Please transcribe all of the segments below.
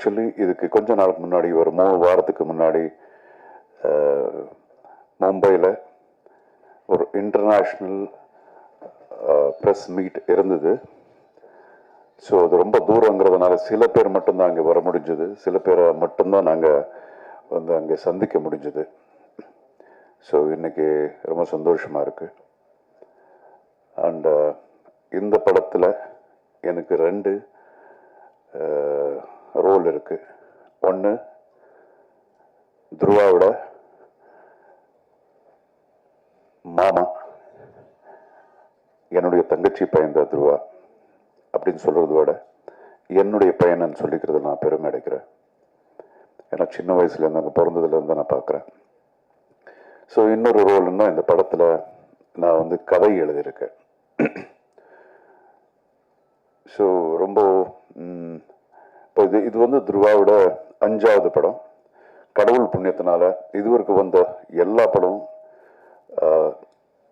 Actually இதுக்கு கொஞ்ச நாளுக்கு முன்னாடி ஒரு மூணு வாரத்துக்கு முன்னாடி மும்பையில் ஒரு இன்டர்நேஷ்னல் ப்ரெஸ் மீட் இருந்தது. ஸோ அது ரொம்ப தூரங்கிறதுனால சில பேர் மட்டும்தான் அங்கே வர முடிஞ்சது. சில பேரை மட்டும்தான் நாங்கள் வந்து அங்கே சந்திக்க முடிஞ்சது. ஸோ இன்றைக்கி ரொம்ப சந்தோஷமாக இருக்குது அண்ட் இந்த படத்தில் எனக்கு ரெண்டு ரோல் இருக்குது ஒன்று துருவாவோட மாமா என்னுடைய தங்கச்சி பையன் தான் துருவா அப்படின்னு சொல்றதை விட என்னுடைய பையனன்னு சொல்லிக்கிறது நான் பெருமை அடைக்கிறேன். ஏன்னா சின்ன வயசுலேருந்து அங்கே பிறந்ததுலேருந்து நான் பார்க்குறேன். ஸோ இன்னொரு ரோல்னா இந்த படத்தில் நான் வந்து கதை எழுதியிருக்கேன். ஸோ ரொம்ப இப்போ இது இது வந்து துருவாவோட அஞ்சாவது படம். கடவுள் புண்ணியத்தினால இதுவரைக்கும் வந்த எல்லா படமும்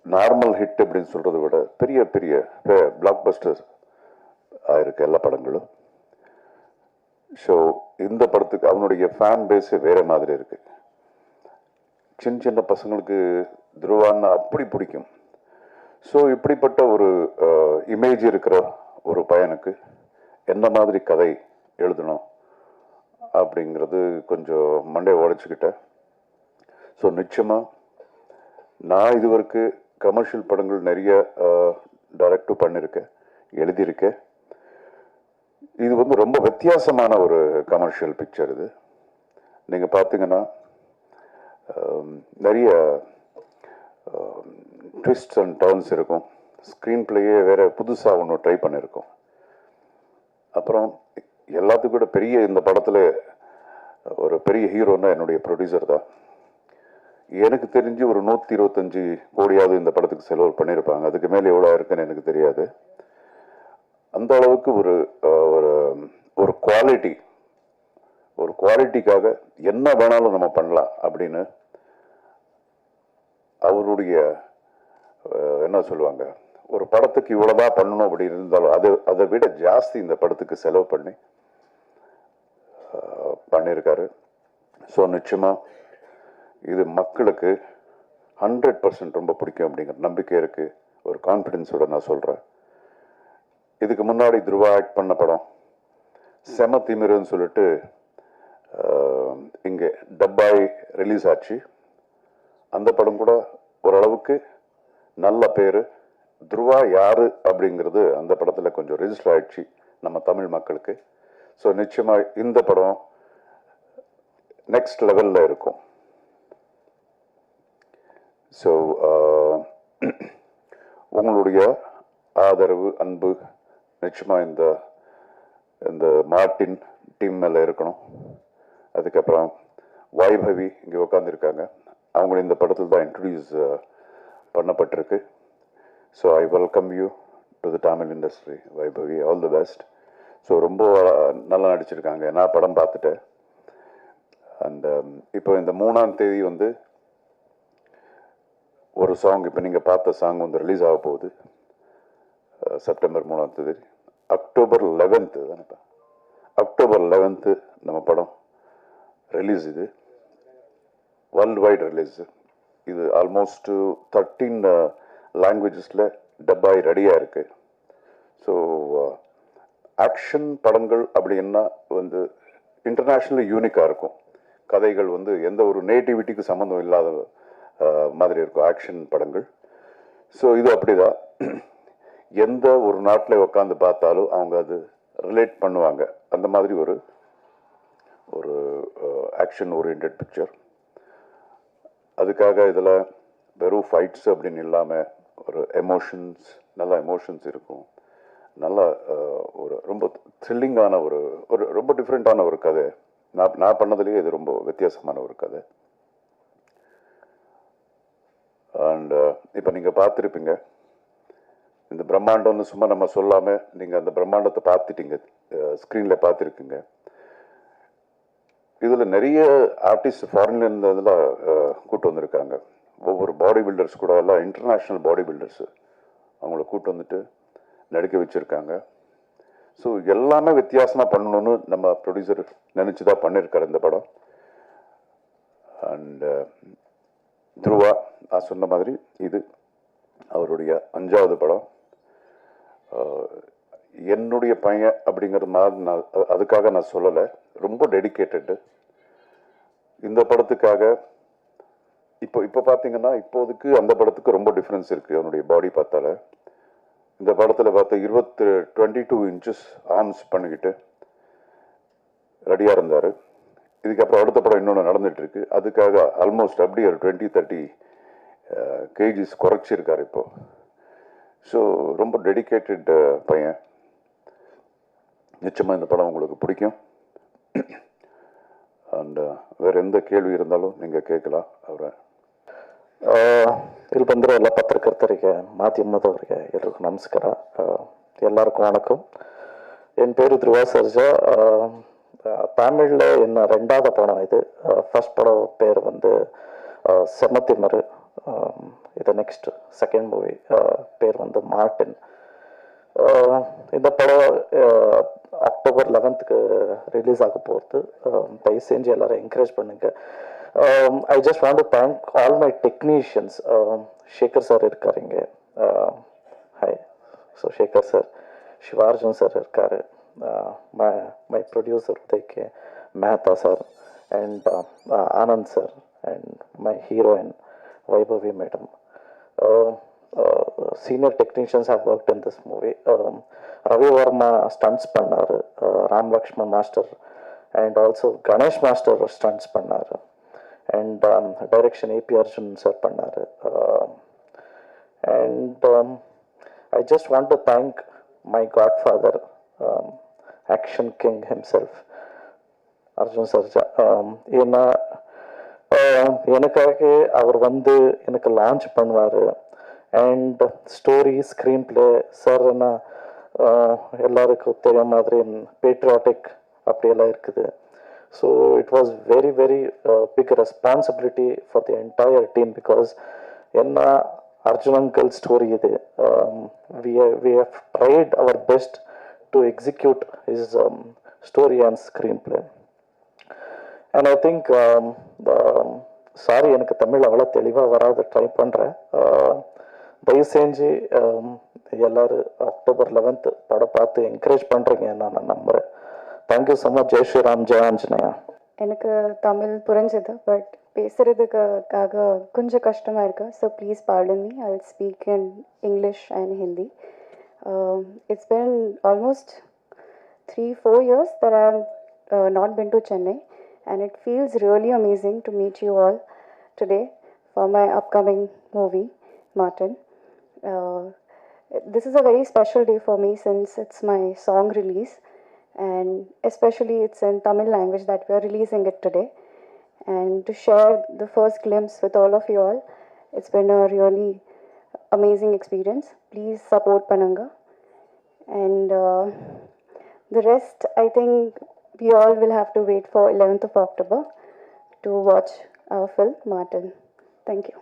நார்மல் ஹிட் அப்படின்னு சொல்கிறத விட பெரிய பெரிய பிளாக் பஸ்டர் ஆயிருக்கு எல்லா படங்களும். ஸோ இந்த படத்துக்கு அவனுடைய ஃபேன் பேஸு வேறு மாதிரி இருக்குது சின்ன சின்ன பசங்களுக்கு துருவான்னா அப்படி பிடிக்கும். ஸோ இப்படிப்பட்ட ஒரு இமேஜ் இருக்கிற ஒரு பையனுக்கு எந்த மாதிரி கதை எழுதணும் அப்படிங்கிறது கொஞ்சம் மண்டே உடைச்சிக்கிட்டேன். ஸோ நிச்சயமாக நான் இதுவரைக்கும் கமர்ஷியல் படங்கள் நிறைய டைரக்டும் பண்ணியிருக்கேன் எழுதியிருக்கேன். இது வந்து ரொம்ப வித்தியாசமான ஒரு கமர்ஷியல் பிக்சர் இது. நீங்கள் பார்த்தீங்கன்னா நிறைய ட்விஸ்ட் அண்ட் டர்ன்ஸ் இருக்கும். ஸ்க்ரீன் பிளேயே வேறு புதுசாக ஒன்று ட்ரை பண்ணியிருக்கோம் அப்புறம் எல்லாத்துக்கும் விட பெரிய இந்த படத்தில் ஒரு பெரிய ஹீரோன்னா என்னுடைய ப்ரொடியூசர் தான். எனக்கு தெரிஞ்சு ஒரு நூற்றி இருபத்தஞ்சி கோடியாவது இந்த படத்துக்கு செலவு பண்ணியிருப்பாங்க அதுக்கு மேலே எவ்வளோ இருக்குன்னு எனக்கு தெரியாது. அந்த அளவுக்கு ஒரு ஒரு ஒரு குவாலிட்டி ஒரு குவாலிட்டிக்காக என்ன வேணாலும் நம்ம பண்ணலாம் அப்படின்னு அவருடைய என்ன சொல்லுவாங்க ஒரு படத்துக்கு இவ்வளோதான் பண்ணணும் அப்படி இருந்தாலும் அது அதை விட ஜாஸ்தி இந்த படத்துக்கு செலவு பண்ணி பண்ணியிருக்காரு. ஸோ நிச்சயமா இது மக்களுக்கு ஹண்ட்ரட் பர்சன்ட் ரொம்ப பிடிக்கும் அப்படிங்கிற நம்பிக்கை இருக்கு. ஒரு கான்ஃபிடென்ஸோட நான் சொல்கிறேன் இதுக்கு முன்னாடி துருவா ஆக்ட் பண்ண படம் செம திமிருன்னு சொல்லிட்டு இங்கே டப்பாய் ரிலீஸ் ஆச்சு. அந்த படம் கூட ஓரளவுக்கு நல்ல பேர். துருவா யாரு அப்படிங்கிறது அந்த படத்தில் கொஞ்சம் ரிஜிஸ்டர் ஆயிடுச்சு நம்ம தமிழ் மக்களுக்கு. ஸோ நிச்சயமாக இந்த படம் நெக்ஸ்ட் லெவலில் இருக்கும். ஸோ uh, உங்களுடைய ஆதரவு அன்பு நிச்சயமாக இந்த இந்த மார்ட்டின் டீம் மேலே இருக்கணும். அதுக்கப்புறம் வைபவி இங்கே உட்காந்துருக்காங்க அவங்க இந்த படத்தில் தான் இன்ட்ரடியூஸ் uh, பண்ணப்பட்டிருக்கு. So I welcome you to the Tamil industry Vaibhavi all the best so ரொம்ப uh, நல்லா நடிச்சிருக்காங்க. நான் படம் பார்த்துட்டேன். அந்த um, இப்போ இந்த மூணாம் தேதி வந்து ஒரு சாங் இப்போ நீங்கள் பார்த்த சாங் வந்து ரிலீஸ் ஆக போகுது. செப்டம்பர் மூணாம் தேதி. அக்டோபர் லெவன்த்து தானேப்பா அக்டோபர் லெவன்த்து நம்ம படம் ரிலீஸ் இது. வேர்ல்டு வைட் ரிலீஸ் இது ஆல்மோஸ்ட் தேர்ட்டீன் லாங்குவேஜஸில் டப்பாய் ரெடியாக இருக்குது ஸோ ஆக்ஷன் படங்கள் அப்படின்னா வந்து இன்டர்நேஷ்னலி யூனிக்காக இருக்கும். கதைகள் வந்து எந்த ஒரு நேட்டிவிட்டிக்கு சம்மந்தம் இல்லாத மாதிரி இருக்கும். ஆக்ஷன் படங்கள். ஸோ இது அப்படிதான் எந்த ஒரு நாட்டில் உட்காந்து பார்த்தாலும் அவங்க அது ரிலேட் பண்ணுவாங்க. அந்த மாதிரி ஒரு ஒரு ஆக்ஷன் ஓரியன்ட் பிக்சர் அதுக்காக இதில் வெறும் ஃபைட்ஸ் அப்படின்னு இல்லாமல் ஒரு எமோஷன்ஸ் நல்ல எமோஷன்ஸ் இருக்கும். நல்ல ஒரு ரொம்ப த்ரில்லிங்கான ஒரு ஒரு ரொம்ப டிஃப்ரெண்ட்டான ஒரு கதை. நான் நான் பண்ணதுலேயே இது ரொம்ப வித்தியாசமான ஒரு கதை. அண்ட் uh, இப்போ நீங்கள் பார்த்துருப்பீங்க. இந்த பிரம்மாண்டம்னு சும்மா நம்ம சொல்லாமல் நீங்கள் அந்த பிரம்மாண்டத்தை பார்த்துட்டீங்க. ஸ்க்ரீனில் பார்த்துருக்கீங்க. இதில் நிறைய ஆர்டிஸ்ட் ஃபாரின்லேருந்து அதெல்லாம் கூட்டு வந்திருக்காங்க. ஒவ்வொரு பாடி பில்டர்ஸ் கூட எல்லாம் இன்டர்நேஷ்னல் பாடி பில்டர்ஸு அவங்கள கூப்பிட்டு வந்துட்டு நடிக்க வச்சுருக்காங்க. ஸோ எல்லாமே வித்தியாசமாக பண்ணணும்னு நம்ம ப்ரொடியூசர் நினச்சி தான் பண்ணியிருக்கார் இந்த படம். அண்ட் uh, துருவா நான் சொன்ன மாதிரி இது அவருடைய அஞ்சாவது படம். Uh, என்னுடைய பையன் அப்படிங்கிறது மாதிரி நான் அதுக்காக நான் சொல்லலை. ரொம்ப டெடிக்கேட்டடு இந்த படத்துக்காக இப்போ இப்போ பார்த்தீங்கன்னா இப்போதைக்கு அந்த படத்துக்கு ரொம்ப டிஃப்ரென்ஸ் இருக்குது அவனுடைய பாடி பார்த்தால. இந்த படத்தில் பார்த்தா இருபத்து டுவெண்ட்டி டூ இன்ச்சஸ் ஆர்ம்ஸ் பண்ணிக்கிட்டு ரெடியாக இருந்தார். இதுக்கப்புறம் அடுத்த படம் இன்னொன்று நடந்துட்டு அதுக்காக ஆல்மோஸ்ட் அப்படி ஒரு டுவெண்ட்டி தேர்ட்டி கேஜிஸ் குறைச்சிருக்கார் இப்போது ஸோ ரொம்ப டெடிக்கேட்டட் பையன். நிச்சயமாக இந்த படம் உங்களுக்கு பிடிக்கும். அண்ட் வேறு எந்த கேள்வி இருந்தாலும் நீங்கள் கேட்கலாம். அவரை ಇಲ್ಲಿ ಬಂದಿರೋ ಎಲ್ಲ ಪತ್ರಕರ್ತರಿಗೆ ಮಾಧ್ಯಮದವರಿಗೆ ಎಲ್ರಿಗೂ ನಮಸ್ಕಾರ ಆ, எல்லாருக்கும் வணக்கம் என் பேர் துருவா சர்ஜா தமிழில் என்ன ரெண்டாவது படம் இது ஃபர்ஸ்ட் படம் பேர் வந்து செமத்திமரு இது நெக்ஸ்ட் செகண்ட் மூவி பேர் வந்து மார்டின் ஆஹ் இந்த படம் ஆஹ் அக்டோபர் லெவன்த்துக்கு ரிலீஸ் ஆக போகிறது தயவு செஞ்சு எல்லாரும் என்கரேஜ் பண்ணுங்க. I just want to thank all my technicians Shekar sir இருக்காருங்க hi so Shekar sir Sivarjun sir இருக்கார். My my producer Uday K Mehta sir and Anand sir and my heroine Vaibhavi madam. Uh, uh, senior technicians have worked in this movie. Um, Ravi Varma stunts பண்ணாரு uh, Ram Lakshman master and also Ganesh master stunts பண்ணாரு and um, direction AP Arjun sir பண்ணாரு uh, and um, I just want to thank my godfather um, action king himself Arjun Sarja ஆம், ஏன்னா ஆஹ், எனக்காக அவர் வந்து எனக்கு launch பண்ணுவார் and story screen play sir எல்லாருக்கும் தெரிய மாதிரி பேட்ரியாட்டிக் அப்படியெல்லாம் இருக்குது. So it was very very big responsibility for the entire team because என்ன அர்ஜுன் அங்கிள் ஸ்டோரி இது. We we have tried our best to execute is story and screen play and I think sorry எனக்கு தமிழ் அவ்வளோ தெளிவாக வராது. Try பண்ணுறேன் தயவு செஞ்சு எல்லோரும் எல்லாரும் அக்டோபர் லெவன்த் படம் பார்த்து என்கரேஜ் பண்ணுறீங்க நான் நான் நம்புகிறேன் thank you so much Jai Sriram ஜெய் ஆஞ்சநேயா எனக்கு தமிழ் புரிஞ்சது பட் பேசுகிறதுக்காக கொஞ்சம் கஷ்டமாக இருக்கு. So please pardon me I speak in English and Hindi it's been almost three four years that am not uh, to Chennai and it and it feels really amazing to meet you all today for my upcoming movie, Martin. Uh, this is a very special day for me since it's my song release, and especially it's in Tamil language that we are releasing it today. And to share the first glimpse with all of you all, it's been a really amazing experience. Please support Pananga and uh, the rest i think we all will have to wait for 11th of october to watch our film martin thank you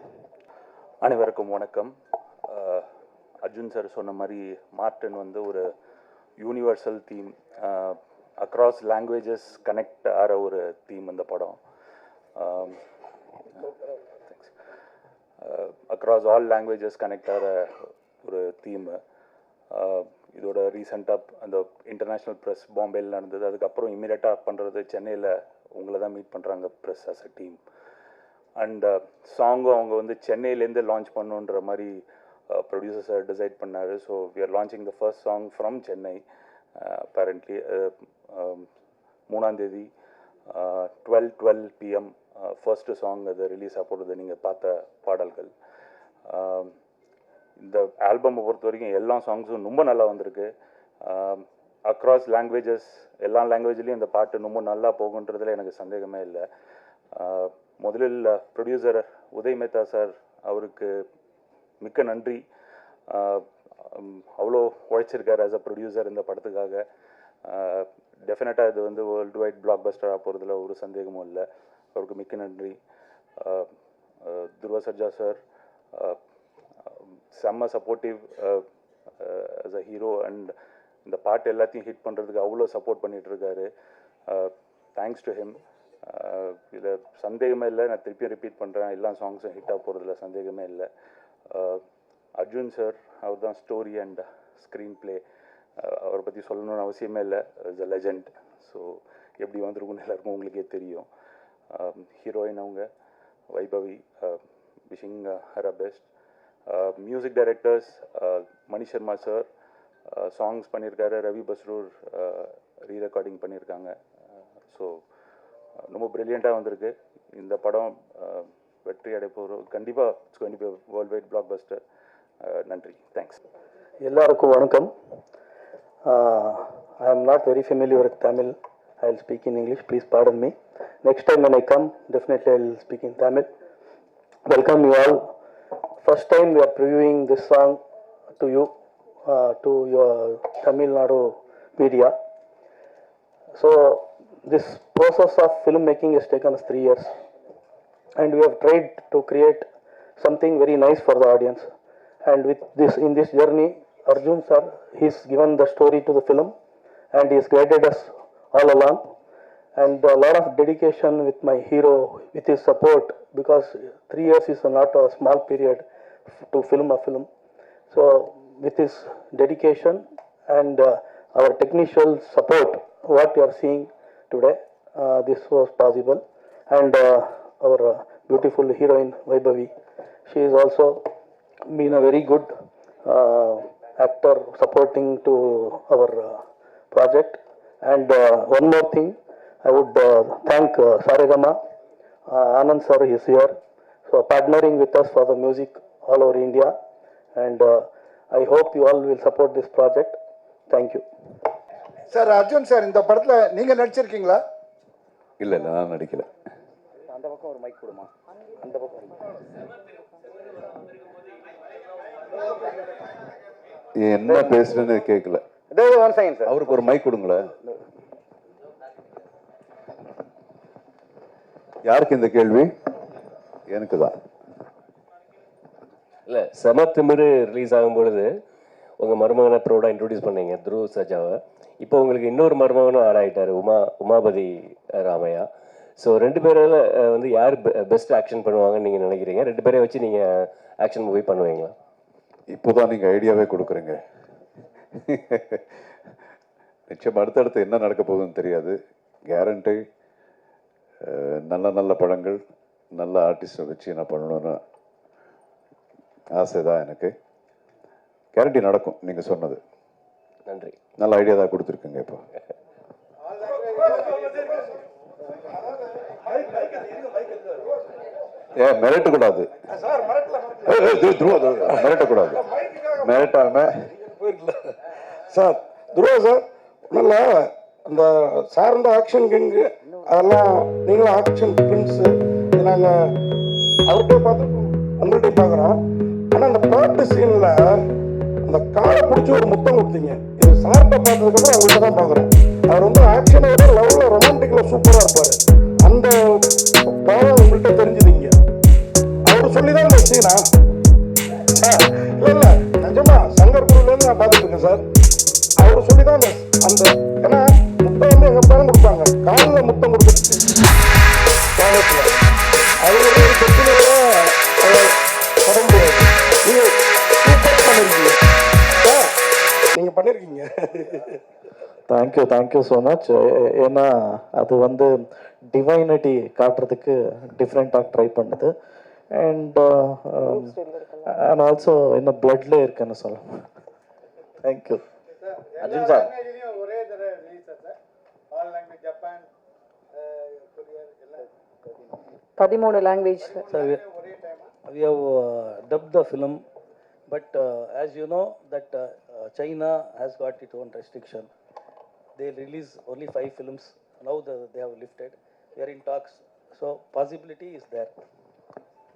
அனைவருக்கும் வணக்கம் அஹ், Arjun sir சொன்ன மாதிரி modern வந்து ஒரு universal theme across languages connect ஆகிற ஒரு theme இந்த படம். அக்ராஸ் ஆல் லாங்குவேஜஸ் கனெக்ட் ஆகிற ஒரு தீமு இதோட ரீசெண்டாக அந்த இன்டர்நேஷ்னல் ப்ரெஸ் பாம்பேயில் நடந்தது. அதுக்கப்புறம் இமீடியட்டாக பண்ணுறது சென்னையில் உங்களை தான் மீட் பண்ணுறாங்க press as a team and சாங்கும் அவங்க வந்து சென்னையிலேருந்து லான்ச் பண்ணுன்ற மாதிரி ப்ரொடியூசர் சார் டிசைட் பண்ணார். So we are launching the first song from Chennai apparently மூணாந்தேதி twelve twelve PM first song அது ரிலீஸ் ஆக நீங்கள் பார்த்த பாடல்கள். Um, இந்த ஆல்பமை பொறுத்த வரைக்கும் எல்லா சாங்ஸும் ரொம்ப நல்லா வந்திருக்கு. Um, அக்ராஸ் லாங்குவேஜஸ் எல்லா லாங்குவேஜ்லேயும் இந்த பாட்டு ரொம்ப நல்லா போகுன்றதுல எனக்கு சந்தேகமே இல்லை. Uh, முதலில் uh, producer Uday Mehta sir அவருக்கு மிக்க நன்றி. அவ்வளோ உழைச்சிருக்கார் ஆஸ் அ ப்ரொடியூசர் இந்த படத்துக்காக. டெஃபினட்டாக இது வந்து வேர்ல்டு வைட் பிளாக் பஸ்டராக போகிறதுல ஒரு சந்தேகமும் இல்லை. அவருக்கு மிக்க நன்றி. துருவா சர்ஜா சார் செம்ம supportive as a hero and இந்த பாட்டு எல்லாத்தையும் ஹிட் பண்ணுறதுக்கு அவ்வளோ சப்போர்ட் பண்ணிகிட்ருக்காரு தேங்க்ஸ் டு ஹிம் இதில் சந்தேகமே இல்லை. நான் திருப்பியும் ரிப்பீட் பண்ணுறேன் எல்லா சாங்ஸும் ஹிட் ஆக போகிறதுல சந்தேகமே இல்லை. அர்ஜுன் சார் அவர் தான் ஸ்டோரி அண்ட் ஸ்க்ரீன் ப்ளே அவரை பற்றி சொல்லணும்னு அவசியமே இல்லை. இஸ் அ லெஜண்ட் ஸோ எப்படி வந்திருக்கும்னு எல்லாருக்கும் உங்களுக்கே தெரியும். Um, ஹீரோயின் அவங்க Vaibhavi wishing her a best music directors Mani Sharma sir songs uh, பண்ணியிருக்காரு Ravi Basrur uh, re recording பண்ணியிருக்காங்க ஸோ uh, ரொம்ப ப்ரில்லியண்ட்டாக வந்திருக்கு. இந்த படம் வெற்றி அடை போகிறோம் கண்டிப்பாக இட்ஸ் கண்டிப்பாக வேர்ல்ட் வைட் பிளாக் பஸ்டர் நன்றி தேங்க்ஸ் எல்லாருக்கும் வணக்கம் I am not very familiar with Tamil I will speak in english please pardon me next time when i come definitely i will speak in tamil welcome you all first time we are previewing this song to you uh, to your tamil nadu media so this process of filmmaking has taken us three years and we have tried to create something very nice for the audience. And with this in this journey arjun sir he's given the story to the film and he's guided us all along. And a lot of dedication with my hero with his support because three years is not a small period to film a film. So with his dedication and uh, our technical support what you are seeing today uh, this was possible. And uh, our uh, beautiful heroine Vaibhavi she is also been a very good uh, actor supporting to our uh, project and uh, one more thing I would uh, thank uh, Saregama uh, Anand sir is here so partnering with us for the music all over India and uh, I hope you all will support this project thank you sir Arjun sir இந்த படத்துல நீங்க நடிச்சிருக்கீங்களா இல்லை இல்லை நான் நடிக்கல பக்கம் ஒரு mic கொடுமா? அந்த பக்கம் என்ன பேசுறேன்னு கேட்கல ஒன் செகண்ட் சார் அவருக்கு ஒரு மைக் கொடுங்களேன். யாருக்கு இந்த கேள்வி? எனக்கு தான். இல்லை செம திமிரு ரிலீஸ் ஆகும் பொழுது உங்கள் மருமகனை ப்ரௌடாக இன்ட்ரடியூஸ் பண்ணீங்க துருவ் சஜாவை. இப்போ உங்களுக்கு இன்னொரு மருமகனும் ஆட் ஆகிட்டாரு உமா உமாபதி ராமையா. ஸோ ரெண்டு பேரில் வந்து யார் பெஸ்ட் ஆக்ஷன் பண்ணுவாங்கன்னு நீங்கள் நினைக்கிறீங்க? ரெண்டு பேரையும் வச்சு நீங்கள் ஆக்ஷன் மூவி பண்ணுவீங்களா? இப்போதான் நீங்க ஐடியாவே கொடுக்குறீங்க. நிச்சயம் அடுத்தடுத்து என்ன நடக்க போகுதுன்னு தெரியாது. கேரண்டி நல்ல நல்ல படங்கள் நல்ல ஆர்டிஸ்டை வச்சு நான் பண்ணணும்னு ஆசை தான் எனக்கு. கேரண்டி நடக்கும் நீங்க சொன்னது. நன்றி. நல்ல ஐடியா தான் கொடுத்துருக்குங்க இப்போ. ஏன் மிரட்டக்கூடாது. துருவா, மிரட்டக்கூடாது. மிரட்டாம சார் துருவா சார் நல்ல அந்த சார்ந்த ஆக்ஷன் கிங்கு அதெல்லாம் நீங்களும் ஆக்ஷன் பிரின்ஸ் நாங்கள் அவர்கிட்ட பார்த்துருக்கோம். உங்கள்கிட்ட பார்க்குறோம். ஆனால் அந்த பாட்டு சீனில் அந்த காலை பிடிச்சி ஒரு முத்தம் கொடுத்தீங்க. இது சார்கிட்ட பார்த்ததுக்கப்புறம் உங்கள்கிட்ட தான் பார்க்குறோம். அவர் வந்து ஆக்ஷனை விட லவ்வில் ரொமான்டிக்கில் சூப்பராக இருப்பார். அந்த பாவம் உங்கள்கிட்ட தெரிஞ்சுதீங்க. சொல்லிதான் சொல்லி தான் இல்லை சீனா இல்ல இல்ல. நிஜமா சங்கர் குருல இருந்து நான் பார்த்துட்டு இருக்கேன் சார். அவர் சொல்லி தான் அந்த ஏன்னா முட்டை வந்து எங்க பாடம் கொடுப்பாங்க. காலில் முட்டை கொடுத்துருச்சு காலத்துல. அது ஒரு ஒரு தொட முடியாது நீங்க சூப்பர் பண்ணிருக்கீங்க sir thank you thank you so much ஏன்னா அது வந்து டிவைனிட்டி காட்டுறதுக்கு டிஃப்ரெண்ட்டாக ட்ரை பண்ணுது. அண்ட் அண்ட் ஆல்சோ என்ன பிளட்ல இருக்குன்னு சொல்லலாம் தேங்க்யூ அர்ஜுன் சார் ஒரே தடவை release sir all language Japan பதிமூணு லாங்குவேஜில் Sir, we, have uh, dubbed the film But uh, as you know, that uh, uh, China has got its own restriction. They release only five films. Now the, they have lifted. We are in talks. So possibility is there.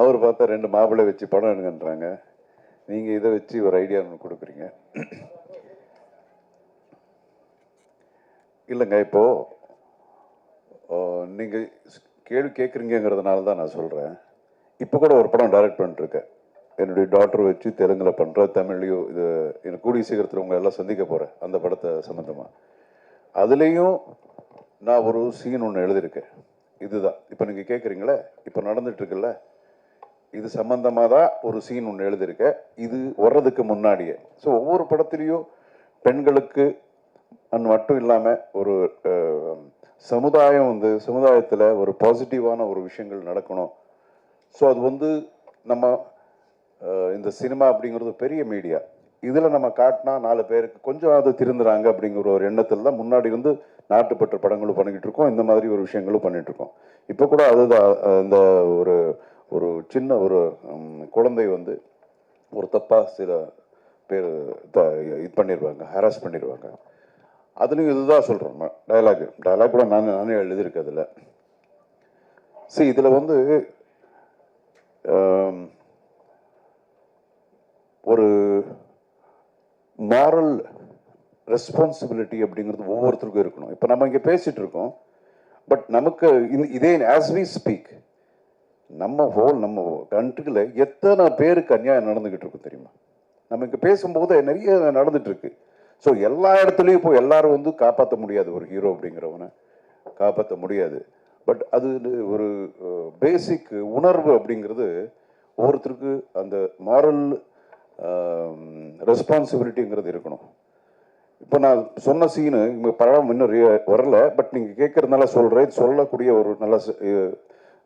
அவர் பார்த்தா ரெண்டு மாப்பிள்ளை வச்சு படம் எடுங்கன்றாங்க. நீங்கள் இதை வச்சு ஒரு idea ஒன்று கொடுக்குறீங்க. இல்லைங்க இப்போது நீங்கள் கேள்வி கேட்குறீங்கிறதுனால தான் நான் சொல்கிறேன் இப்போ கூட ஒரு படம் டைரக்ட் பண்ணிட்டுருக்கேன். என்னுடைய டாக்டர் வச்சு தெலுங்கில் பண்ணுற தமிழ்லையோ இது எனக்கு கூடிய சீக்கிரத்தில் உங்களை எல்லாம் சந்திக்க போகிறேன் அந்த படத்தை சம்மந்தமாக அதுலேயும் நான் ஒரு சீன் ஒன்று எழுதியிருக்கேன். இதுதான். இப்போ நீங்கள் கேட்குறீங்களே இப்போ நடந்துட்டுருக்குல்ல? இது சம்பந்தமாக தான் ஒரு சீன் ஒன்று எழுதியிருக்க. இது வர்றதுக்கு முன்னாடியே. ஸோ ஒவ்வொரு படத்துலேயும் பெண்களுக்கு அது மட்டும் இல்லாமல் ஒரு சமுதாயம் வந்து சமுதாயத்தில் ஒரு பாசிட்டிவான ஒரு விஷயங்கள் நடக்கணும். ஸோ அது வந்து நம்ம இந்த சினிமா அப்படிங்கிறது பெரிய மீடியா இதில் நம்ம காட்டினா நாலு பேருக்கு கொஞ்சம் அது திருந்துறாங்க அப்படிங்கிற ஒரு எண்ணத்தில் தான் முன்னாடி இருந்து நாட்டுப்பற்று படங்களும் பண்ணிக்கிட்டு இருக்கோம். இந்த மாதிரி ஒரு விஷயங்களும் பண்ணிட்டு இருக்கோம். இப்போ கூட அதுதான் இந்த ஒரு ஒரு சின்ன ஒரு குழந்தை வந்து ஒரு தப்பாக சில பேர் த இது பண்ணிடுவாங்க ஹராஸ் பண்ணிடுவாங்க அதுலேயும் இதுதான் சொல்கிறோம் டயலாக் டயலாக் கூட நான் நானே எழுதியிருக்கேன் அதில். சரி இதில் வந்து ஒரு மாரல் ரெஸ்பான்சிபிலிட்டி அப்படிங்கிறது ஒவ்வொருத்தருக்கும் இருக்கணும். இப்போ நம்ம இங்கே பேசிகிட்டு இருக்கோம் பட் நமக்கு இந்த- இதே ஆஸ் வி ஸ்பீக் நம்ம ஹோல் நம்ம கண்ட்ரியில் எத்தனை பேருக்கு அநியாயம் நடந்துக்கிட்டு இருக்கும் தெரியுமா? நம்ம இங்கே பேசும்போது நிறைய நடந்துட்டு ஸோ எல்லா இடத்துலையும் இப்போ எல்லாரும் வந்து காப்பாற்ற முடியாது. ஒரு ஹீரோ அப்படிங்கிறவனை காப்பாற்ற முடியாது. பட் அது ஒரு பேசிக் உணர்வு அப்படிங்கிறது ஒவ்வொருத்தருக்கு அந்த மாரல் ரெஸ்பான்சிபிலிட்டிங்கிறது இருக்கணும். இப்போ நான் சொன்ன சீனு இங்கே படம் இன்னும் வரல. பட் நீங்கள் கேட்குறதுனால சொல்கிறேன் சொல்லக்கூடிய ஒரு நல்ல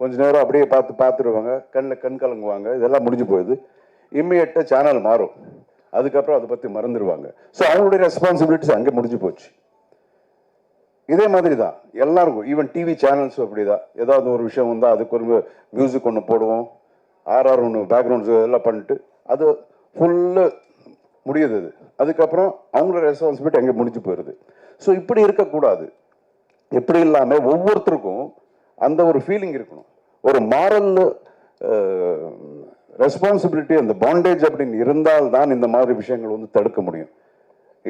கொஞ்ச நேரம் அப்படியே பார்த்து பார்த்துருவாங்க கண்ணில் கண் கலங்குவாங்க இதெல்லாம் முடிஞ்சு போயிடுது இம்மிடியட்டாக சேனல் மாறும். அதுக்கப்புறம் அதை பற்றி மறந்துடுவாங்க ஸோ அவங்களுடைய ரெஸ்பான்சிபிலிட்டிஸ் அங்கே முடிஞ்சு போச்சு. இதே மாதிரி தான். எல்லாருக்கும் ஈவன் டிவி சேனல்ஸும் அப்படி தான். ஏதாவது ஒரு விஷயம் வந்தால் அதுக்கு ஒரு மியூசிக் ஒன்று போடுவோம். ஆர்ஆர் ஒன்று பேக்ரவுண்ட்ஸ் எல்லாம் பண்ணிட்டு அது ஃபுல்லு முடியுது அது. அதுக்கப்புறம் அவங்களோட ரெஸ்பான்சிபிலிட்டி அங்கே முடிஞ்சு போயிடுது. ஸோ இப்படி இருக்கக்கூடாது. எப்படி இல்லாமல் ஒவ்வொருத்தருக்கும் அந்த ஒரு ஃபீலிங் இருக்கணும். ஒரு மாரல் ரெஸ்பான்சிபிலிட்டி அந்த பாண்டேஜ் அப்படின்னு இருந்தால் தான் இந்த மாதிரி விஷயங்கள் வந்து தடுக்க முடியும்.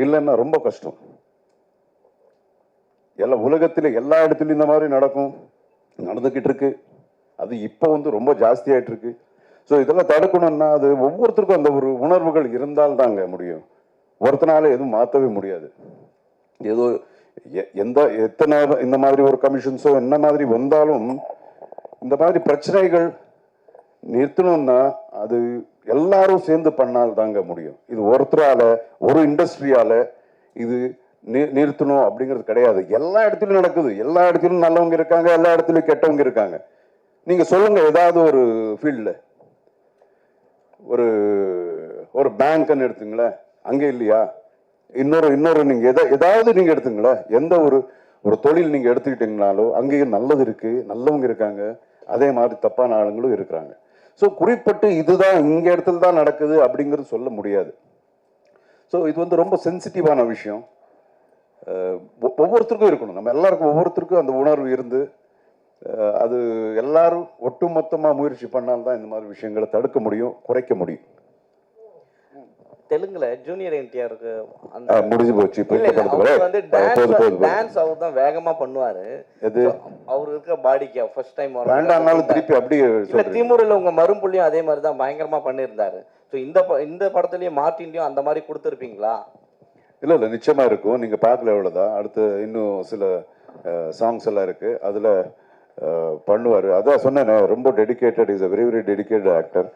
இல்லைன்னா ரொம்ப கஷ்டம். எல்லா உலகத்தில் எல்லா இடத்துலையும் இந்த மாதிரி நடக்கும். நடந்துக்கிட்டு இருக்கு. அது இப்போ வந்து ரொம்ப ஜாஸ்தியாயிட்டு இருக்கு. ஸோ இதெல்லாம் தடுக்கணும்னா அது ஒவ்வொருத்தருக்கும் அந்த ஒரு உணர்வுகள் இருந்தால் தாங்க முடியும். ஒருத்தனால எதுவும் மாற்றவே முடியாது. ஏதோ எந்த எத்தனை இந்த மாதிரி ஒரு கமிஷன்ஸோ என்ன மாதிரி வந்தாலும் இந்த மாதிரி பிரச்சனைகள் நிறுத்தணும்னா அது எல்லாரும் சேர்ந்து பண்ணால் தாங்க முடியும். இது ஒருத்தரால ஒரு இண்டஸ்ட்ரியால இது நிறுத்தணும் அப்படிங்கிறது கிடையாது. எல்லா இடத்துலயும் நடக்குது. எல்லா இடத்துலயும் நல்லவங்க இருக்காங்க எல்லா இடத்துலயும் கெட்டவங்க இருக்காங்க. நீங்க சொல்லுங்க ஏதாவது ஒரு ஃபீல்டில் ஒரு ஒரு பேங்க்னு எடுத்துங்களேன். அங்கே இல்லையா? இன்னொரு இன்னொரு நீங்க எதை ஏதாவது நீங்க எடுத்துங்களேன். எந்த ஒரு ஒரு தொழில் நீங்க எடுத்துக்கிட்டீங்கனாலும் அங்கேயும் நல்லது இருக்கு நல்லவங்க இருக்காங்க. அதே மாதிரி தப்பான ஆளுங்களும் இருக்கிறாங்க. ஸோ குறிப்பிட்டு இதுதான் இங்க இடத்துல தான் நடக்குது அப்படிங்கிறது சொல்ல முடியாது. ஸோ இது வந்து ரொம்ப சென்சிட்டிவான விஷயம். ஒ- ஒவ்வொருத்தருக்கும் இருக்கணும். நம்ம எல்லாருக்கும் ஒவ்வொருத்தருக்கும் அந்த உணர்வு இருந்து அது எல்லாரும் ஒட்டுமொத்தமாக முயற்சி பண்ணால்தான் இந்த மாதிரி விஷயங்களை தடுக்க முடியும் குறைக்க முடியும். தெலுங்குல ஜூனியர் என்டிஆருக்கு அந்த முடிஞ்சு போச்சு. வந்து போதும். டான்ஸ் அவர் தான் வேகமா பண்ணுவாரு. எது? அவர் இருக்க பாடிக்கு ஃபர்ஸ்ட் டைம் வேண்டாம்னாலும் திருப்பி அப்படியே இல்ல திமுறில் உங்க மரும்புள்ளியும் அதே மாதிரி தான் பயங்கரமா பண்ணியிருந்தாரு. ஸோ இந்த இந்த படத்துலயும் மார்ட்டின்லயும் அந்த மாதிரி கொடுத்துருப்பீங்களா? இல்ல இல்ல நிச்சயமா இருக்கும். நீங்க பார்க்கல எவ்வளவுதான் அடுத்து இன்னும் சில சாங்ஸ் எல்லாம் இருக்கு. அதுல பண்ணுவாரு. அதான் சொன்னேனே ரொம்ப dedicated is a very very dedicated actor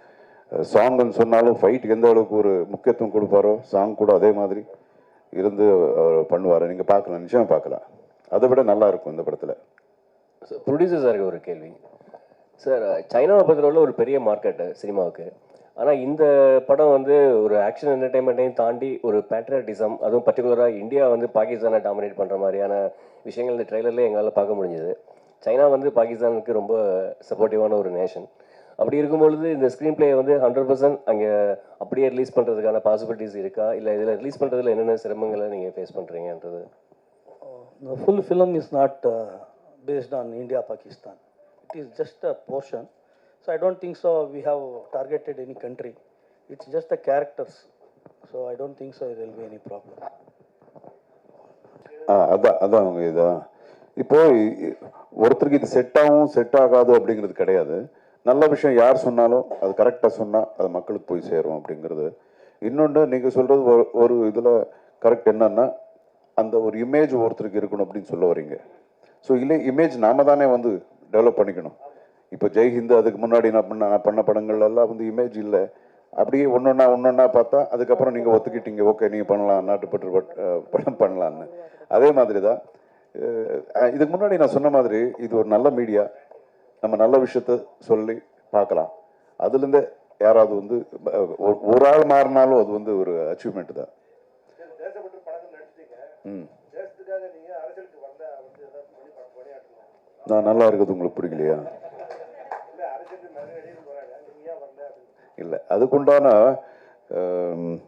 சாங்னு சொன்னாலும் ஃபைட்டுக்கு எந்த அளவுக்கு ஒரு முக்கியத்துவம் கொடுப்பாரோ சாங் கூட அதே மாதிரி இருந்து அவர் நீங்கள் பார்க்கலாம் நிச்சயமாக பார்க்கலாம். அதை விட நல்லா இருக்கும் இந்த படத்தில். ப்ரொடியூசர் சாருக்கு ஒரு கேள்வி. சார் சைனாவை பொறுத்தளவில் ஒரு பெரிய மார்க்கெட்டு சினிமாவுக்கு. ஆனால் இந்த படம் வந்து ஒரு ஆக்ஷன் என்டர்டைன்மெண்ட்டையும் தாண்டி ஒரு பேட்ரியாட்டிசம் அதுவும் பர்டிகுலராக இந்தியா வந்து பாகிஸ்தானை டாமினேட் பண்ணுற மாதிரியான விஷயங்கள் இந்த ட்ரெய்லர்லேயே எங்களால் பார்க்க முடிஞ்சது. சைனா வந்து பாகிஸ்தானுக்கு ரொம்ப சப்போர்ட்டிவான ஒரு நேஷன் அப்படி இருக்கும்பொழுது இந்த ஸ்க்ரீன் பிளே வந்து ஹண்ட்ரட் பர்சன்ட் அங்கே அப்படியே ரிலீஸ் பண்ணுறதுக்கான பாசிபிலிட்டிஸ் இருக்கா இல்லை இதில் ரிலீஸ் பண்ணுறதுல என்னென்ன சிரமங்களை நீங்கள் ஃபேஸ் பண்ணுறீங்கன்றது The full film is not uh, based on India Pakistan. It is just a portion. So I don't think so. We have targeted any country. It's just the characters. So I don't think so. There will be any problem. அதான் அதான் இதான் இப்போ இ- ஒருத்தருக்கு இது set ஆகும் set ஆகாது அப்படிங்கிறது கிடையாது நல்ல விஷயம் யார் சொன்னாலும் அது கரெக்டாக சொன்னால் அது மக்களுக்கு போய் சேரும் அப்படிங்கிறது. இன்னொன்று நீங்கள் சொல்கிறது ஒரு ஒரு இதில் கரெக்ட் என்னன்னா அந்த ஒரு இமேஜ் ஒருத்தருக்கு இருக்கணும் அப்படின்னு சொல்ல வரீங்க. ஸோ இல்லை இமேஜ் நாம தானே வந்து டெவலப் பண்ணிக்கணும். இப்போ ஜெய் ஹிந்த் அதுக்கு முன்னாடி நான் பண்ண நான் பண்ண படங்கள்லாம் வந்து இமேஜ் இல்லை. அப்படியே ஒன்றொன்னா ஒன்றொன்னா பார்த்தா அதுக்கப்புறம் நீங்கள் ஒத்துக்கிட்டீங்க. ஓகே நீங்கள் பண்ணலாம் நாட்டுப்பற்று படம் பண்ணலான்னு அதே மாதிரி தான் இதுக்கு முன்னாடி நான் சொன்ன மாதிரி இது ஒரு நல்ல மீடியா நம்ம நல்ல விஷயத்த சொல்லி பார்க்கலாம். அதுலேருந்து யாராவது வந்து ஒரு- ஆள் மாறினாலும் அது வந்து ஒரு அச்சீவ்மெண்ட் தான். ம். நான் நல்லா இருக்கிறது உங்களுக்கு பிடிக்கலையா இல்லை. அதுக்குண்டான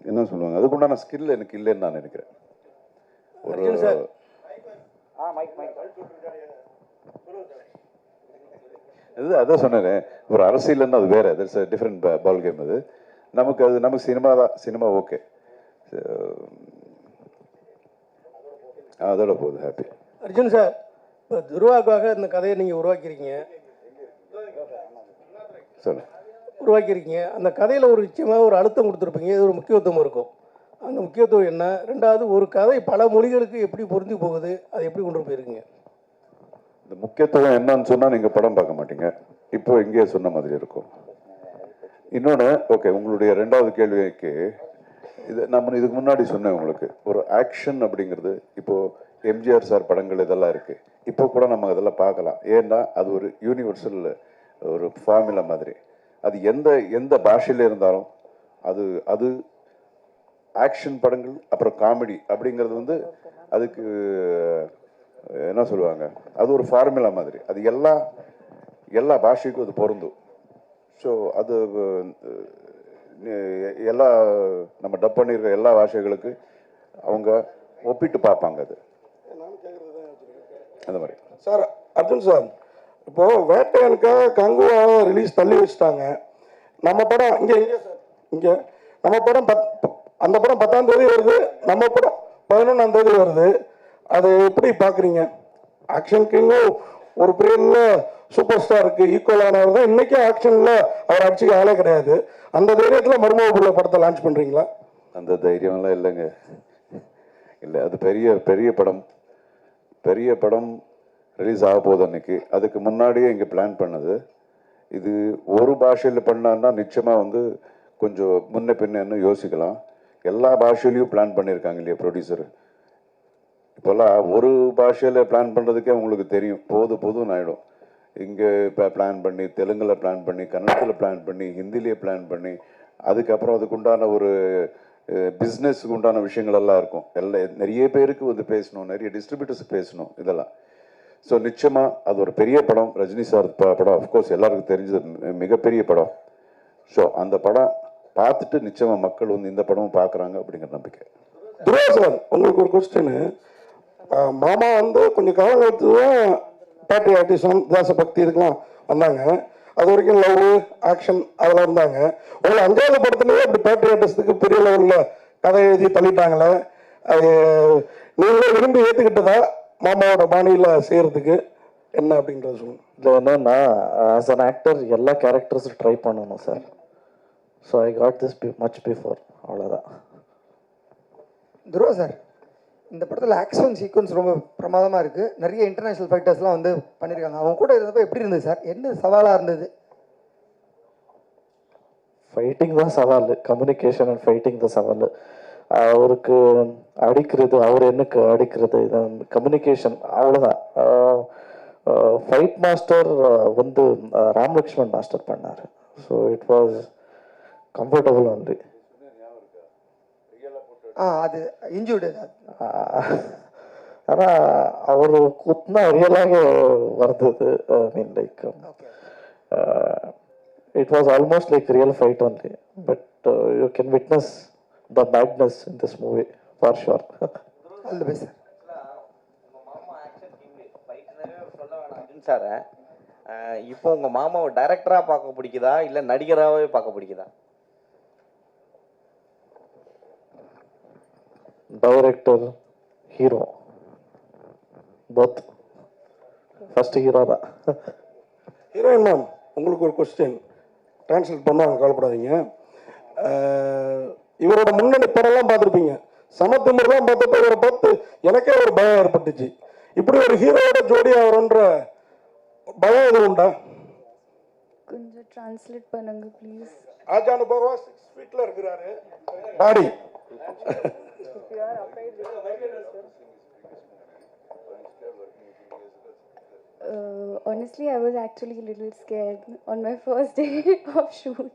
என்ன சொல்லுவாங்க? அதுக்குண்டான ஸ்கில் எனக்கு இல்லைன்னு நான் நினைக்கிறேன். ஒரு இது அதான் சொன்னேனே. ஒரு அரசியல்னு அது வேற. தட்ஸ் டிஃப்ரெண்ட் பால் கேம் அது. நமக்கு அது நமக்கு சினிமா தான். சினிமா ஓகே அதோட போகுது ஹாப்பி அர்ஜுன் சார் இப்போ துருவாக்காக இந்த கதையை நீங்கள் உருவாக்கியிருக்கீங்க. சொல்லு உருவாக்கியிருக்கீங்க. அந்த கதையில் ஒரு நிச்சயமாக ஒரு அழுத்தம் கொடுத்துருப்பீங்க. இது ஒரு முக்கியத்துவம் இருக்கும். அந்த முக்கியத்துவம் என்ன? ரெண்டாவது ஒரு கதை பல மொழிகளுக்கு எப்படி பொருந்தி போகுது? அதை எப்படி கொண்டு போயிருக்கீங்க? இந்த முக்கியத்துவம் என்னன்னு சொன்னால் நீங்கள் படம் பார்க்க மாட்டீங்க. இப்போ இங்கேயே சொன்ன மாதிரி இருக்கும். இன்னொன்று ஓகே உங்களுடைய ரெண்டாவது கேள்விக்கு இது நம்ம இதுக்கு முன்னாடி சொன்னேன் உங்களுக்கு. ஒரு ஆக்ஷன் அப்படிங்கிறது இப்போது எம்ஜிஆர் சார் படங்கள் இதெல்லாம் இருக்குது இப்போ கூட நம்ம அதெல்லாம் பார்க்கலாம். ஏன்னா அது ஒரு யூனிவர்சல் ஒரு ஃபார்முலா மாதிரி. அது எந்த எந்த பாஷையில் இருந்தாலும் அது அது ஆக்ஷன் படங்கள் அப்புறம் காமெடி அப்படிங்கிறது வந்து அதுக்கு என்ன சொல்லுவாங்க? அது ஒரு ஃபார்முலா மாதிரி. அது எல்லா எல்லா பாஷைக்கும் அது பொருந்தும். ஸோ அது எல்லா நம்ம டப் பண்ணியிருக்க எல்லா பாஷைகளுக்கு அவங்க ஒப்பிட்டு பார்ப்பாங்க அது. அந்த மாதிரி. சார் அர்ஜுன் சார் இப்போ வேட்டையனுக்காக கங்குவா ரிலீஸ் தள்ளி வச்சுட்டாங்க. நம்ம படம் இங்கே இங்கே சார் இங்கே. நம்ம படம் பத் அந்த படம் பத்தாம் தேதி வருது நம்ம படம் பதினொன்றாம் தேதி வருது. அதை எப்படி பார்க்குறீங்க ஆக்ஷன் கிங்கும் ஒரு பீரியடில் சூப்பர் ஸ்டாருக்கு ஈக்குவலானவர் தான். இன்னைக்கு ஆக்ஷனில் அவர் அடிச்சுக்க ஆளே கிடையாது. அந்த தைரியத்தில் மருமக பிள்ளை படத்தை லான்ச் பண்ணுறீங்களா அந்த தைரியம்லாம் இல்லைங்க. இல்லை அது பெரிய பெரிய படம். பெரிய படம் ரிலீஸ் ஆக போகுது அன்னைக்கு. அதுக்கு முன்னாடியே இங்கே பிளான் பண்ணது. இது ஒரு பாஷையில் பண்ணான்னா நிச்சயமாக வந்து கொஞ்சம் முன்ன பின்னன்னு யோசிக்கலாம். எல்லா பாஷையிலையும் பிளான் பண்ணியிருக்காங்க இல்லையா ப்ரொடியூசர் இப்போல்லாம் ஒரு பாஷையில் பிளான் பண்ணுறதுக்கே உங்களுக்கு தெரியும். போது போதும் ஆகிடும் இங்கே இப்போ பிளான் பண்ணி தெலுங்கில் பிளான் பண்ணி கன்னடத்தில் பிளான் பண்ணி ஹிந்திலேயே பிளான் பண்ணி அதுக்கப்புறம் அதுக்குண்டான ஒரு பிஸ்னஸ்க்கு உண்டான விஷயங்கள் எல்லாம் இருக்கும். எல்லாம் நிறைய பேருக்கு வந்து பேசணும். நிறைய டிஸ்ட்ரிபியூட்டர்ஸ் பேசணும் இதெல்லாம். ஸோ நிச்சயமாக அது ஒரு பெரிய படம். ரஜினி சார் ப- படம் அஃப்கோர்ஸ் எல்லாருக்கும் தெரிஞ்சது. மிகப்பெரிய படம். ஸோ அந்த படம் பார்த்துட்டு நிச்சயமாக மக்கள் வந்து இந்த படமும் பார்க்குறாங்க அப்படிங்கிற நம்பிக்கை. சார் உங்களுக்கு ஒரு கொஸ்டின் மாமா வந்து கொஞ்சம் காலம் கழித்து தான் பேட்ரியாட்டிசம் தேசபக்தி இதுக்கெல்லாம் வந்தாங்க. அது வரைக்கும் லவ் ஆக்ஷன் அதெல்லாம் இருந்தாங்க. உங்களை அஞ்சாவது படத்துலயே அப்படி பேட்ரியாட்டிசத்துக்கு பெரிய லெவலில் கதை எழுதி தள்ளிட்டாங்களே. அது நீங்களே விரும்பி ஏற்றுக்கிட்டதா மாமாவோட பாணியில் செய்கிறதுக்கு என்ன அப்படின்றத சொல்லுங்க. இதில் என்னன்னா ஆஸ் அன் ஆக்டர் எல்லா கேரக்டர்ஸும் ட்ரை பண்ணணும் sir so I got this be much before அவ்வளோதான் துருவா சார் இந்த படத்தில் ஆக்ஷன் சீக்வன்ஸ் ரொம்ப பிரமாதமாக இருக்குது நிறைய இன்டர்நேஷ்னல் ஃபைட்டர்ஸ்லாம் வந்து பண்ணியிருக்காங்க அவங்க கூட இருந்தப்போ எப்படி இருந்தது சார்? என்ன சவாலாக இருந்தது? ஃபைட்டிங் தான் சவால். கம்யூனிகேஷன் அண்ட் ஃபைட்டிங் தான் சவால். அவருக்கு அடிக்கிறது அவர் எனக்கு அடிக்கிறது இது கம்யூனிகேஷன் அவ்வளோதான் ஃபைட் மாஸ்டர் வந்து அஹ், ராம் லக்ஷ்மண் மாஸ்டர் பண்ணார். So it was comfortable only ஆ அது இன்ஜூர்டு ஆனால் அவர் குத்துனா ரியலாக வந்தது I mean like was almost like real fight only. But uh, you can witness the madness in this movie for sure. All the best sir fight இப்போ உங்க மாமாவை டைரக்டரா பார்க்க பிடிக்குதா? இல்ல நடிகராகவே பார்க்க பிடிக்குதா? Director hero both. First hero தான். ஹீரோயின் மேம் உங்களுக்கு ஒரு கொஸ்டின் ட்ரான்ஸ்லேட் பண்ணுவாங்க கவலைப்படாதீங்க. இவரோட முன்னணி படம்லாம் பார்த்துருப்பீங்க. சமத்துமுறைலாம் பார்த்தப்ப இவரை பார்த்து எனக்கே ஒரு பயம் ஏற்பட்டுச்சு. இப்படி ஒரு ஹீரோவோட ஜோடி ஆகிறோன்ற பயம் எதுவும் உண்டா? கொஞ்சம் ட்ரான்ஸ்லேட் பண்ணுங்க ப்ளீஸ் ஆஜானு பகவா சிக்ஸ் ஃபீட்ல இருக்கிறாரு பாடி Uh, honestly, I was actually a little scared on my first day of shoot.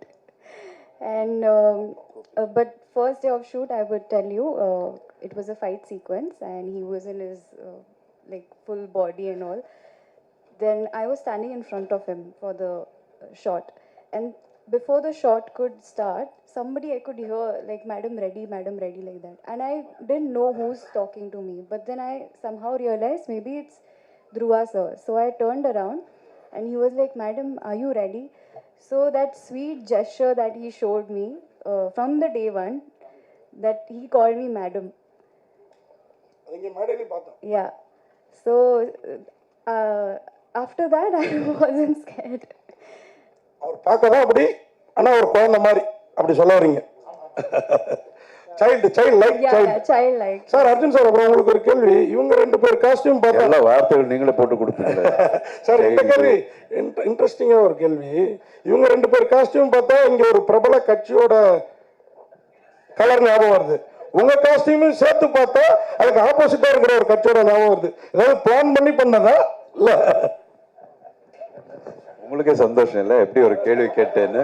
And um, uh, but first day of shoot, I would tell you, uh, it was a fight sequence, and he was in his uh, like full body and all. Then I was standing in front of him for the uh, shot. And before the shot could start, somebody I could hear like Madam Ready, Madam Ready like that. And I didn't know who's talking to me. But then I somehow realized maybe it's Dhruva sir. So I turned around and he was like, Madam, are you ready? So that sweet gesture that he showed me uh, from the day one, that he called me Madam. Yeah. So uh, after that, I wasn't scared. அவர் பார்க்க தான் அப்படி? ஆனா ஒரு குழந்தை மாதிரி அப்படி சொல்ல வரீங்க. Child child like Yeah, child. Sir Arjun sir அப்புறம் உங்களுக்கு ஒரு கேள்வி. இவங்க ரெண்டு பேர் காஸ்டியூம் பார்த்தா எல்லா வார்த்தைகள் நீங்களே போட்டு கொடுப்பீங்களே சார் இந்த கேள்வி இன்ட்ரெஸ்டிங்காக ஒரு கேள்வி. இவங்க ரெண்டு பேர் காஸ்டியூம் பார்த்தா இங்க ஒரு பிரபல கட்சியோட கலர் ஞாபகம் வருது. உங்க காஸ்டியூமும் சேர்த்து பார்த்தா அதுக்கு ஆப்போசிட்டா இருக்கிற ஒரு கட்சியோட ஞாபகம் வருது. ஏதாவது பிளான் பண்ணி பண்ணதா? இல்ல. உங்களுக்கே சந்தோஷம் இல்லை? எப்படி ஒரு கேள்வி கேட்டேன்னு?